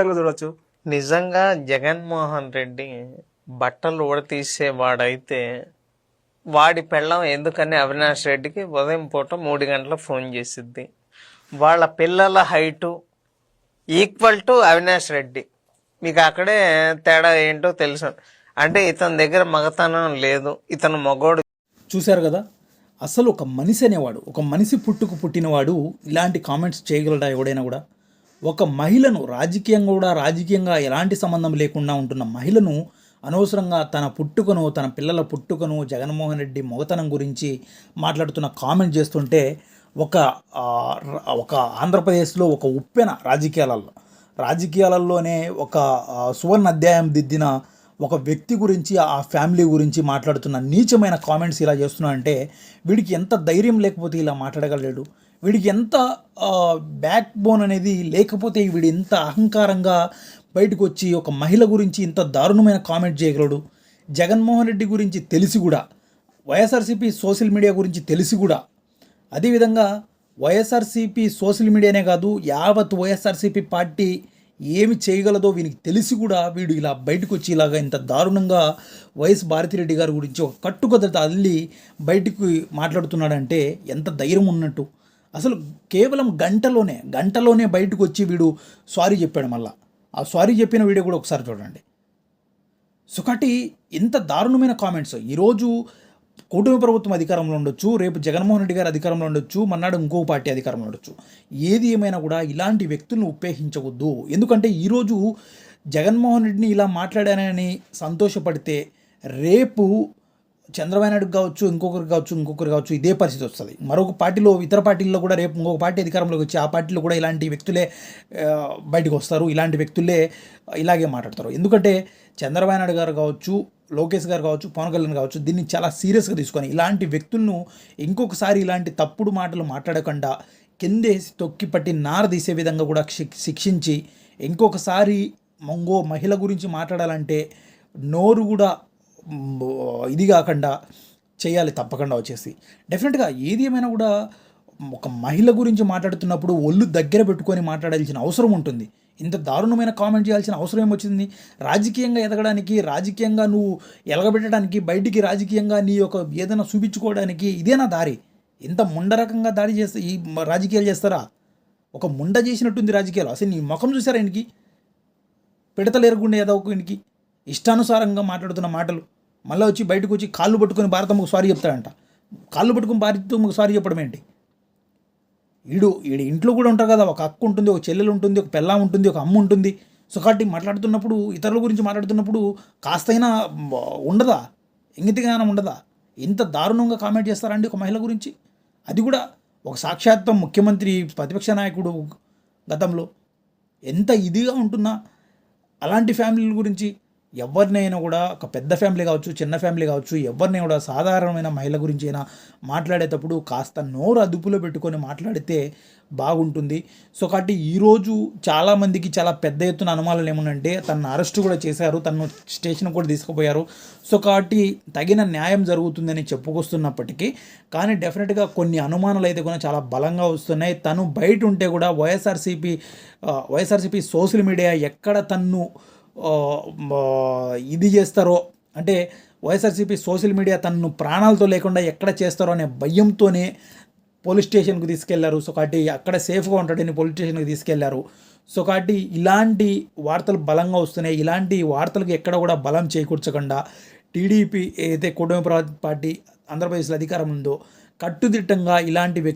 చూడొచ్చు. నిజంగా జగన్మోహన్ రెడ్డి బట్టలు ఊడతీసేవాడైతే వాడి పెళ్ళం ఎందుకని అవినాష్ రెడ్డికి ఉదయం పూట మూడు గంటల ఫోన్ చేసిద్ది. వాళ్ళ పిల్లల height equal to Avinash Reddy. మీకు అక్కడే తేడా ఏంటో తెలుసు. అంటే ఇతని దగ్గర మగతనం లేదు. ఇతను మగోడు. చూశారు కదా? అసలు ఒక మనిషి అనేవాడు ఒక మనిషి పుట్టుకు పుట్టినవాడు ఇలాంటి కామెంట్స్ చేయగలడా ఎవడైనా కూడా? ఒక మహిళను రాజకీయంగా కూడా రాజకీయంగా ఎలాంటి సంబంధం లేకుండా ఉంటున్న మహిళను అనవసరంగా తన పుట్టుకను తన పిల్లల పుట్టుకను జగన్మోహన్ రెడ్డి మొగతనం గురించి మాట్లాడుతున్న కామెంట్ చేస్తుంటే ఒక ఒక ఆంధ్రప్రదేశ్లో ఒక ఉప్పెన రాజకీయాలలో రాజకీయాలలోనే ఒక సువర్ణ అధ్యాయం దిద్దిన ఒక వ్యక్తి గురించి ఆ ఫ్యామిలీ గురించి మాట్లాడుతున్న నీచమైన కామెంట్స్ ఇలా చేస్తున్నాడంటే వీడికి ఎంత ధైర్యం లేకపోతే ఇలా మాట్లాడగలడు? వీడికి ఎంత బ్యాక్ బోన్ అనేది లేకపోతే వీడు ఎంత అహంకారంగా బయటకు వచ్చి ఒక మహిళ గురించి ఇంత దారుణమైన కామెంట్ చేయగలడు? జగన్మోహన్ రెడ్డి గురించి తెలిసి కూడా వైఎస్ఆర్సీపీ సోషల్ మీడియా గురించి తెలిసి కూడా అదేవిధంగా వైఎస్ఆర్సీపీ సోషల్ మీడియానే కాదు యావత్ వైఎస్ఆర్సీపీ పార్టీ ఏమి చేయగలదో వీనికి తెలిసి కూడా వీడు ఇలా బయటకు వచ్చి ఇలాగా ఇంత దారుణంగా వైఎస్ భారతిరెడ్డి గారి గురించి ఒక కట్టుకథ అల్లి బయటకు మాట్లాడుతున్నాడంటే ఎంత ధైర్యం ఉన్నట్టు. అసలు కేవలం గంటలోనే గంటలోనే బయటకు వచ్చి వీడు సారీ చెప్పాడు మళ్ళా. ఆ సారీ చెప్పిన వీడియో కూడా ఒకసారి చూడండి. సో ఇంత దారుణమైన కామెంట్స్. ఈరోజు కూటమి ప్రభుత్వం అధికారంలో ఉండొచ్చు రేపు జగన్మోహన్ రెడ్డి గారు అధికారంలో ఉండొచ్చు మన్నాడు ఇంకో పార్టీ అధికారంలో ఉండొచ్చు. ఏది ఏమైనా కూడా ఇలాంటి వ్యక్తులను ఉపేక్షించవద్దు. ఎందుకంటే ఈరోజు జగన్మోహన్ రెడ్డిని ఇలా మాట్లాడానని సంతోషపడితే రేపు చంద్రబాబు నాయుడు కావచ్చు ఇంకొకరు కావచ్చు ఇంకొకరు కావచ్చు ఇదే పరిస్థితి వస్తుంది. మరొక పార్టీలో ఇతర పార్టీల్లో కూడా రేపు ఇంకొక పార్టీ అధికారంలోకి వచ్చి ఆ పార్టీలో కూడా ఇలాంటి వ్యక్తులే బయటకు వస్తారు. ఇలాంటి వ్యక్తులే ఇలాగే మాట్లాడతారు. ఎందుకంటే చంద్రబాబు నాయుడు గారు కావచ్చు లోకేష్ గారు కావచ్చు పవన్ కళ్యాణ్ కావచ్చు దీన్ని చాలా సీరియస్గా తీసుకొని ఇలాంటి వ్యక్తులను ఇంకొకసారి ఇలాంటి తప్పుడు మాటలు మాట్లాడకుండా కిందేసి తొక్కి పట్టి నార తీసే విధంగా కూడా శిక్షించి ఇంకొకసారి మంగో మహిళ గురించి మాట్లాడాలంటే నోరు కూడా ఇది కాకుండా చేయాలి తప్పకుండా వచ్చేసి. డెఫినెట్గా ఏది ఏమైనా కూడా ఒక మహిళ గురించి మాట్లాడుతున్నప్పుడు ఒళ్ళు దగ్గర పెట్టుకొని మాట్లాడాల్సిన అవసరం ఉంటుంది. ఇంత దారుణమైన కామెంట్ చేయాల్సిన అవసరం ఏమొచ్చింది? రాజకీయంగా ఎదగడానికి రాజకీయంగా నువ్వు ఎలగబెట్టడానికి బయటికి రాజకీయంగా నీ యొక్క ఏదైనా చూపించుకోవడానికి ఇదేనా దారి? ఇంత ముండరకంగా దాడి చేస్తే ఈ రాజకీయాలు చేస్తారా? ఒక ముండ చేసినట్టుంది రాజకీయాలు. అసలు నీ ముఖం చూసారా ఆయనకి పిడతలేరకుండా ఏదో ఒక ఇంటికి ఇష్టానుసారంగా మాట్లాడుతున్న మాటలు. మళ్ళీ వచ్చి బయటకు వచ్చి కాళ్ళు పట్టుకుని భారతమ్మకు సారీ చెప్తాడంట. కాళ్ళు పట్టుకుని భారతమ్మకు సారీ చెప్పడం ఏంటి? ఈడు ఈడు ఇంట్లో కూడా ఉంటారు కదా ఒక అక్క ఉంటుంది ఒక చెల్లెలు ఉంటుంది ఒక పెళ్ళాం ఉంటుంది ఒక అమ్మ ఉంటుంది. సో కాబట్టి మాట్లాడుతున్నప్పుడు ఇతరుల గురించి మాట్లాడుతున్నప్పుడు కాస్తైనా ఉండదా? ఇంగితిగానం ఉండదా? ఇంత దారుణంగా కామెంట్ చేస్తారండి ఒక మహిళ గురించి? అది కూడా ఒక సాక్షాత్తం ముఖ్యమంత్రి ప్రతిపక్ష నాయకుడు గతంలో. ఎంత ఇదిగా ఉంటున్నా? అలాంటి ఫ్యామిలీల గురించి ఎవరినైనా కూడా ఒక పెద్ద ఫ్యామిలీ కావచ్చు చిన్న ఫ్యామిలీ కావచ్చు ఎవరినైనా కూడా సాధారణమైన మహిళ గురించి అయినా మాట్లాడేటప్పుడు కాస్త నోరు అదుపులో పెట్టుకొని మాట్లాడితే బాగుంటుంది. సో కాబట్టి ఈరోజు చాలామందికి చాలా పెద్ద ఎత్తున అనుమానాలు ఏముందంటే తనను అరెస్ట్ కూడా చేశారు తను స్టేషన్ కూడా తీసుకుపోయారు. సో కాబట్టి తగిన న్యాయం జరుగుతుందని చెప్పుకొస్తున్నప్పటికీ కానీ డెఫినెట్గా కొన్ని అనుమానాలు అయితే కూడా చాలా బలంగా వస్తున్నాయి. తను బయట ఉంటే కూడా వైఎస్ఆర్సీపీ వైఎస్ఆర్సీపీ సోషల్ మీడియా ఎక్కడ తన్ను ఇది చేస్తారో అంటే వైఎస్ఆర్సీపీ సోషల్ మీడియా తనను ప్రాణాలతో లేకుండా ఎక్కడ చేస్తారో అనే భయంతోనే పోలీస్ స్టేషన్కి తీసుకెళ్ళారు. సో కాబట్టి అక్కడ సేఫ్గా ఉంటాడని పోలీస్ స్టేషన్కి తీసుకెళ్ళారు. సో కాబట్టి ఇలాంటి వార్తలు బలంగా వస్తున్నాయి. ఇలాంటి వార్తలకు ఎక్కడ కూడా బలం చేకూర్చకుండా టీడీపీ ఏదైతే కూటమి పార్టీ ఆంధ్రప్రదేశ్లో అధికారం ఉందో కట్టుదిట్టంగా ఇలాంటి వ్యక్తి